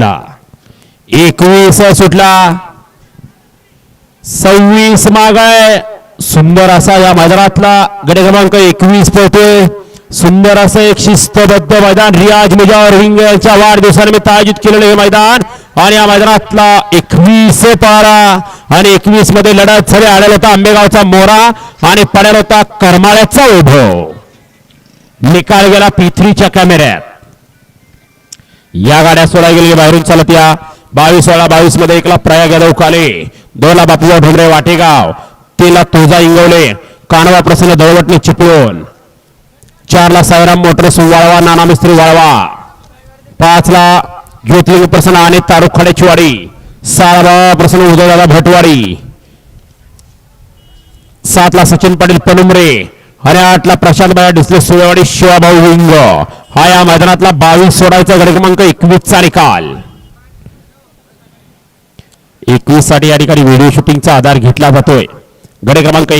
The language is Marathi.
एकवीस सुटला. सव्वीस मागाय सुंदर असा या मैदानातला गट क्रमांक एकवीस पळतोय सुंदर असं एक शिस्तबद्ध मैदान रियाज मुजावर हिंग यांच्या वाढदिवसानिमित्त आयोजित केलेलं हे मैदान. आणि या मैदानातला एकवीस पारा आणि एकवीसमध्ये लढत झाली. आढळला होता आंबेगावचा मोरा आणि पडेल होता करमाळ्याचा वैभव निकाल गेला पिथरीच्या कॅमेऱ्यात. या गाड्या सोडा गेलेल्या बाहेरून चालत या. बावीस सोळा बावीसमध्ये एकला प्रयाग यादव काले दोनला बापूजा ढोंगरे वाटेगाव. तीनला तुळजा इंगवले. कानवा प्रसन्न दळवटणे चिपळून चारला साईराम मोटर्स वाळवा नाना मिस्त्री वाळवा. पाचला ज्योतिलिंग प्रसन्न आणि तारुख खड्याची वाडी सहा प्रसन्न उदयदादा भटवाडी. सातला सचिन पाटील पनुमरे. आणि आठला प्रशांत बाया डिसले सुळेवाडी शिवाभाऊ हिंग हा या मैदानातला बावीस सोडायचा गड क्रमांक एकवीसचा निकाल एकवीससाठी या ठिकाणी व्हिडिओ शूटिंगचा आधार घेतला जातोय. गड क्रमांक